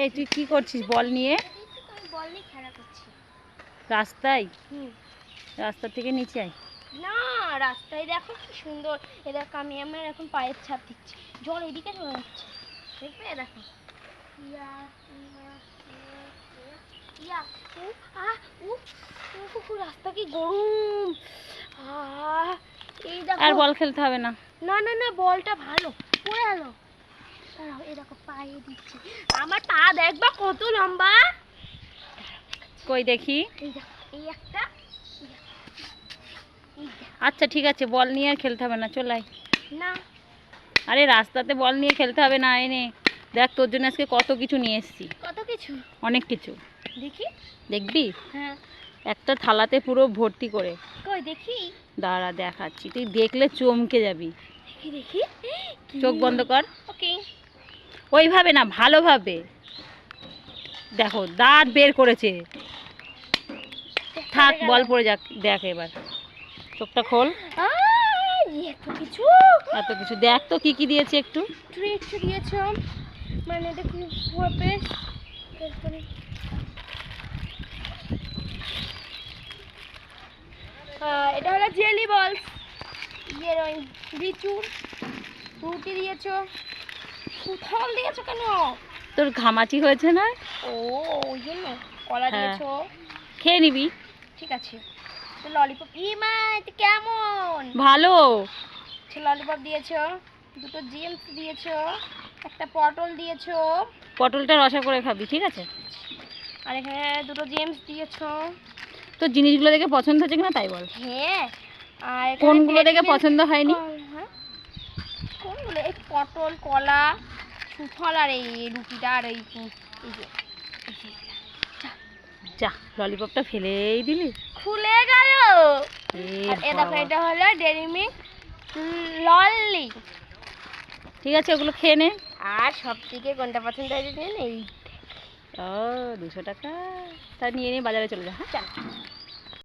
এই তুই কি করছিস? বল নিয়ে। বল নিয়ে খেলা করছি রাস্তায় রাস্তা থেকে নিচে আয়। না রাস্তায় দেখো কি সুন্দর। এ দেখো আমি আমার এখন পায়ের ছাপ দিচ্ছি। জল এদিকে চলে যাচ্ছে। দেখবে? দেখো। ইয়া, ইয়া, রাস্তা কি গরম। আর বল খেলতে হবে না। না না না বলটা ভালো। পড়ে গেল দাঁড়াও দেখো পায়ে দিচ্ছি। আমার পা দেখবা কত লম্বা। কই দেখি? এই একটা। আচ্ছা ঠিক আছে বল নিয়ে আর খেলতে হবে না চল আয়। না। আরে রাস্তাতে বল নিয়ে খেলতে হবে না এনে। দেখ তোর জন্য আজকে কত কিছু নিয়ে এসেছি। কত কিছু? অনেক কিছু। দেখি। দেখবি? হ্যাঁ। একটা থালাতে পুরো ভর্তি করে। কই দেখি। দাঁড়া দেখাচ্ছি। তুই দেখলে চমকে যাবি। দেখি দেখি। চোখ বন্ধ কর। ওকে। ওইভাবে না ভালোভাবে। দেখো দাঁত বের করেছে। থাক বল পড়ে যাক দেখ এবার। চোখটা খোল। এত কিছু। এত কিছু। দেখ তো কি কি দিয়েছে একটু। ট্রিট দিয়েছ মানে দেখি হবে তারপরে এটা হলো জেলি বল বিচুর রুটি দিয়েছ। সুথল দিয়েছ কেন? তোর ঘামাচি হয়েছে না? ও ওই জন্য কলা হ্যাঁ। দিয়েছ। খেয়ে নিবি। ঠিক আছে। তো ললিপপ ই মা এটা কেমন? ভালো। ললিপপ দিয়েছ দুটো জিন্স দিয়েছ একটা পটল দিয়েছ। পটলটা রসা করে খাবি ঠিক আছে? আর এখানে দুটো জেমস দিয়েছ। তোর জিনিসগুলো দেখে পছন্দ হচ্ছে কিনা তাই বল। হ্যাঁ আর কোনগুলো দেখে পছন্দ হয়নি? হ্যাঁ? এই পটল কলা সুফল আর এই রুটিটা আর এই যে ললিপপটা ফেলেই দিলি। খুলে গেল। এ আর এ দেখো এটা হলো ডেরি মিল্ক ললি। ঠিক আছে ওগুলো খেয়ে নে। আর সব থেকে কোনটা পছন্দ হয়েছে জানেন? এই ও দুশো টাকা। তা নিয়ে নিয়ে বাজারে চলে যা হ্যাঁ?